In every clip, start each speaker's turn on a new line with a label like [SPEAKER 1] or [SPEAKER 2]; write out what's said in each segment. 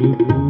[SPEAKER 1] thank you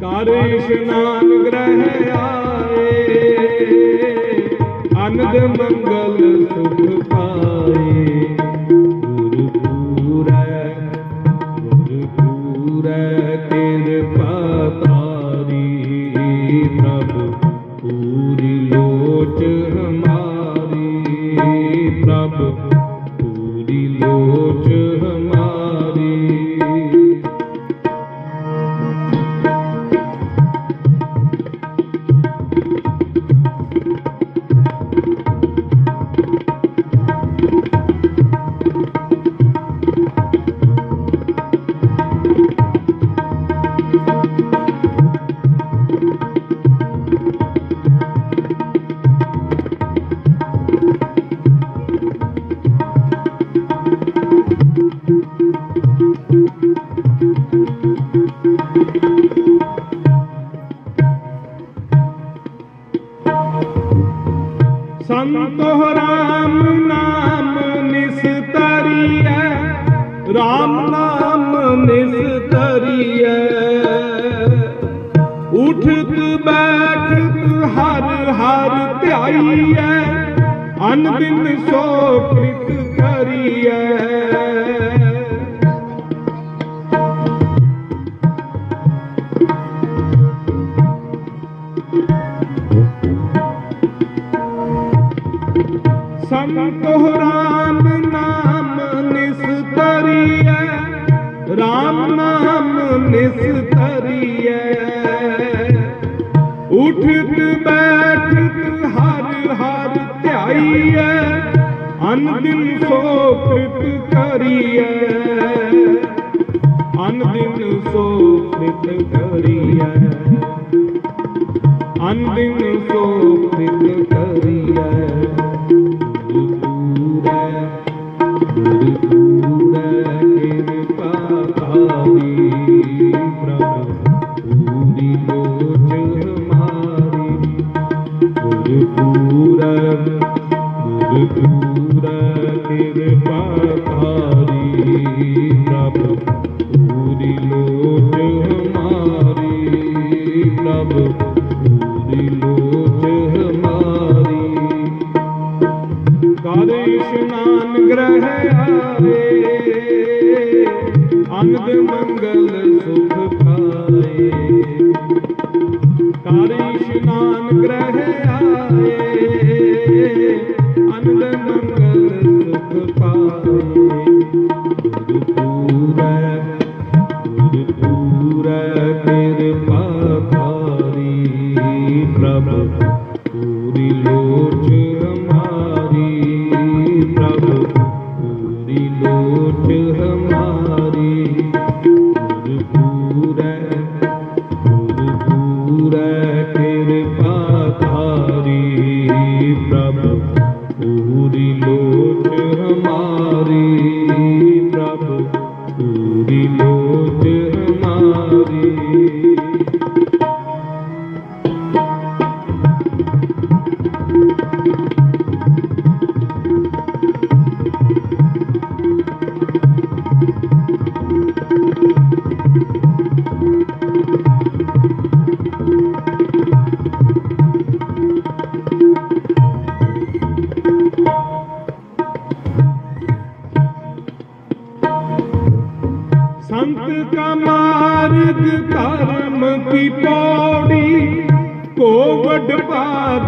[SPEAKER 1] ਕਰ ਇਸ਼ਨਾਨ ਗ੍ਰਹਿ ਆਏ ਅਨੰਦ ਮੰਗਲ ਸੁਖ ਪਾਏ। ਗੁਰਪੂਰੈ ਗੁਰਪੂਰੈ ਕਿਰਪਾ ਤਾਰੀ ਪ੍ਰਭ। ਸੰਤੋ ਰਾਮ ਨਾਮ ਨਿਸਤਰੀਐ ਰਾਮ ਨਾਮ ਨਿਸਤਰੀਐ ਉਠਤ ਬੈਠਤ ਹਰ ਹਰ ਧਿਆਈਐ, ਅਨ ਦਿਨ ਸੋ ਪ੍ਰਿਤ ਉਠਤ ਬੈਠਤ ਹਰ ਹਰ ਧਿਆਈਐ ਅਨ ਦਿਨ ਸੋ ਪ੍ਰਿਤ ਕਰੀਐ। ਅਨ ਦਿਨ ਸੋ ਕਰੀਐ। ਅਨ ਦਿਨ ਸੋ ਪ੍ਰਿਤ ਕਰੀਐ। ਗੁਰਪੂਰੈ ਗੁਰਪੂਰੈ ਕਿਰਪਾ ਤਾਰੀ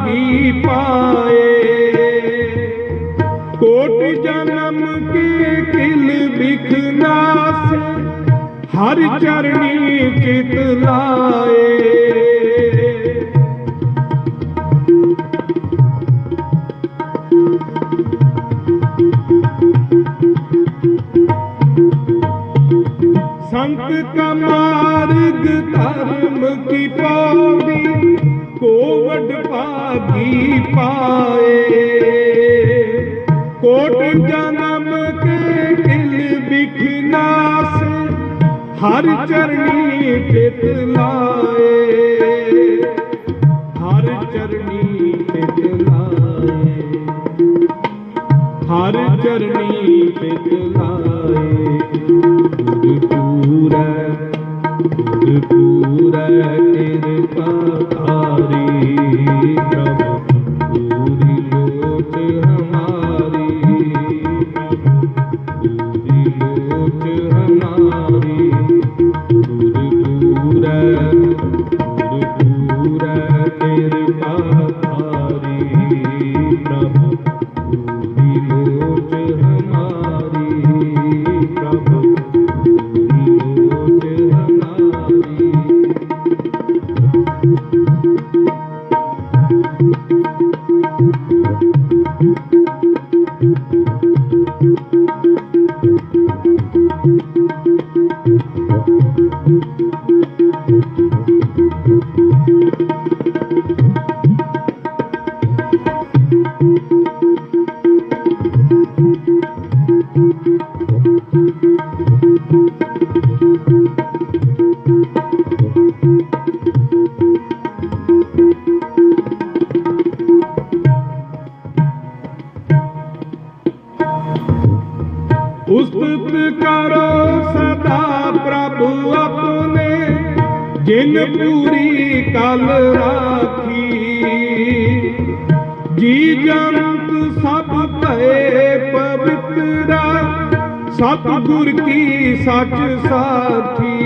[SPEAKER 1] ਕੀ ਪਾਏ। ਕੋਟ ਜਨਮ ਕੇ ਕਿਲ ਬਿਖਨਾਸ ਹਰ ਚਰਣੀ ਕਿਤ ਲਾਏ। ਸੰਤ ਕਮਾਰਗ ਧਰਮ ਕੀ ਪੌੜੀ ਕੋਵਡ ਭਾਗੀ ਪਾਏ। ਕੋਟ ਜਨਮ ਕੇ ਕਿਲ ਬਿਖਨਾਸ ਹਰ ਚਰਣੀ ਚਿਤ ਲਾਏ। ਹਰ ਚਰਣੀ ਚਿਤ ਲਾਏ। ਹਰ ਚਰਣੀ ਪਿਤ ਲਾਏ। ਉਸਤਤ ਜਿਨ ਪੂਰੀ ਕਲ ਰਾਖੀ। ਜੀ ਜੰਤ ਸਭ ਭਏ ਪਵਿੱਤਰਾ ਸਤਿਗੁਰ ਕੀ ਸੱਚ ਸਾਥੀ।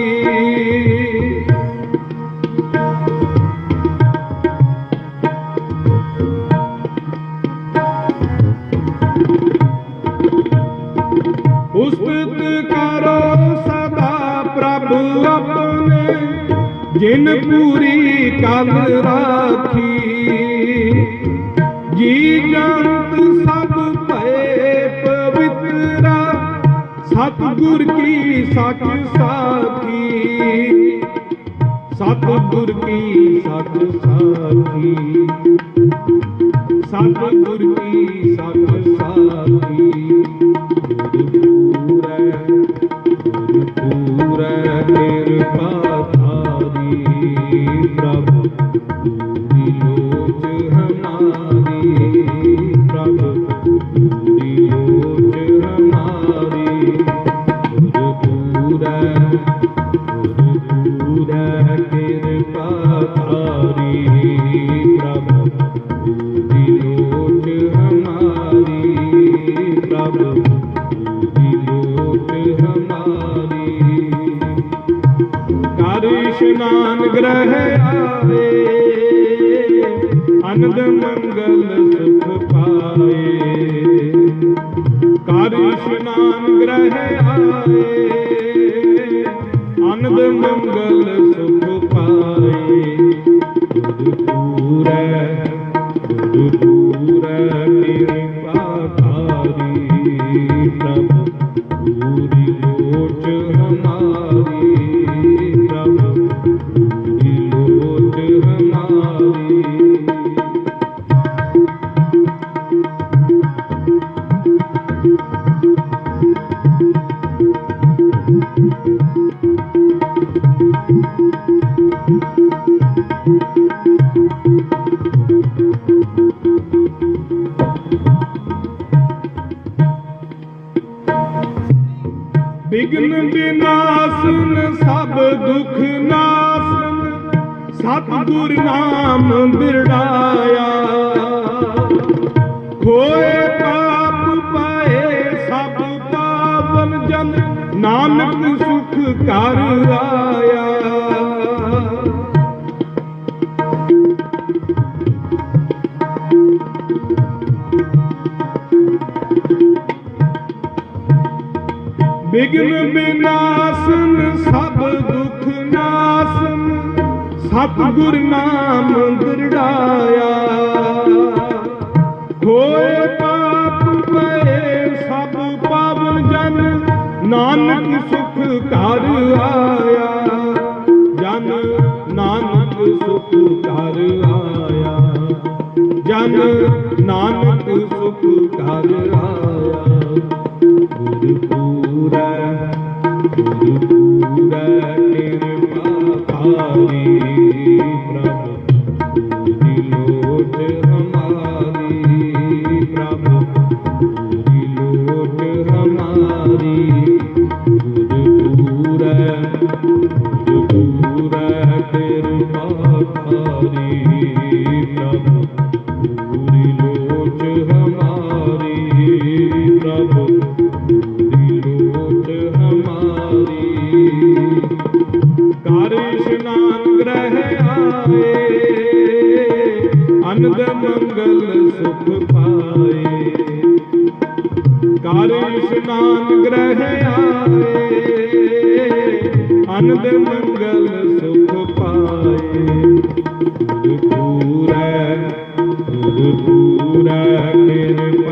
[SPEAKER 1] ਉਸਤਤ ਕਰੋ ਸਦਾ ਪ੍ਰਭੂ ਆਪਣੇ ਜਿਨ ਪੂਰੀ ਕਲ ਰਾਖੀ, ਜੀ ਜੰਤ ਸਭ ਭਏ ਪਵਿੱਤਰਾ, ਸਤਿਗੁਰ ਕੀ ਸੱਚ ਸਾਖੀ, ਸਤਿਗੁਰ ਕੀ ਸੱਚ ਸਾਖੀ, ਸਤਿਗੁਰ ਕੀ ਸੱਚ ਵਿਗਨ ਵਿਨਾਸ਼ਨ ਸਭ ਦੁਖ ਨਾਸ਼ਨ, ਸਤਿਗੁਰ ਨਾਮ ਬਿਰੜਾਇਆ। ਖੋਏ ਪਾਪ ਪਾਏ ਸਭ ਪਾਵਨ ਜਨ, ਨਾਨਕ ਸੁਖ ਕਰ ਆਇਆ। ਵਿਗਨ ਵਿਨਾਸ਼ਨ ਸਭ ਦੁਖ ਨਾਸਨ, ਸਤਿਗੁਰ ਨਾਮ ਦਰੜਾਇਆ ਹੋਏ ਪਾਪ ਪਏ ਸਭ ਪਾਵਨ ਜਨ, ਨਾਨਕ ਸੁਖ ਘਰ ਆਇਆ। ਜਨ, ਨਾਨਕ ਸੁਖ ਘਰ ਆਇਆ। ਜਨ, ਨਾਨਕ ਸੁਖ ਘਰ ਆਇਆ। ਪੂਰੈ ਗੁਰ ਪੂਰੈ ਕਿਰਪਾ